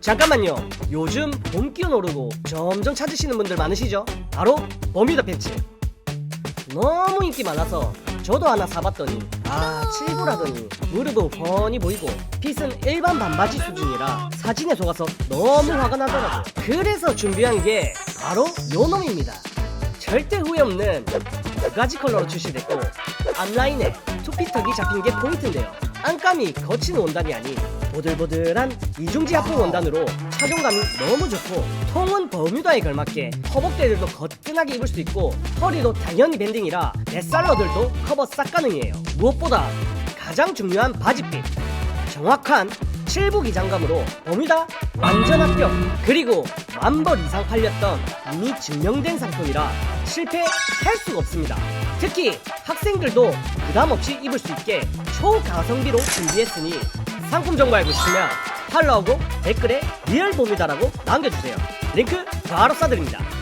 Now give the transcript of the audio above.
잠깐만요. 요즘 봄 기운 오르고 점점 찾으시는 분들 많으시죠? 바로 버뮤다 패치. 너무 인기 많아서 저도 하나 사봤더니 아 7부라더니 무릎도 훤히 보이고 핏은 일반 반바지 수준이라 사진에 속아서 너무 화가 나더라고요. 그래서 준비한 게 바로 요 놈입니다. 절대 후회 없는 두 가지 컬러로 출시됐고 앞라인에 투피턱이 잡힌 게 포인트인데요. 안감이 거친 원단이 아닌 보들보들한 이중지 합품 원단으로 착용감이 너무 좋고 통은 버뮤다에 걸맞게 허벅대들도 거뜬하게 입을 수 있고 허리도 당연히 밴딩이라 뱃살러들도 커버 싹 가능해요. 무엇보다 가장 중요한 바지핏 정확한 7부 기장감으로 버뮤다 완전 합격 그리고 만벌 이상 팔렸던 이미 증명된 상품이라 실패할 수가 없습니다 특히 학생들도 부담 없이 입을 수 있게 초가성비로 준비했으니 상품 정보 알고 싶으면 팔로우하고 댓글에 리얼 버뮤다라고 남겨주세요. 링크 바로 쏴드립니다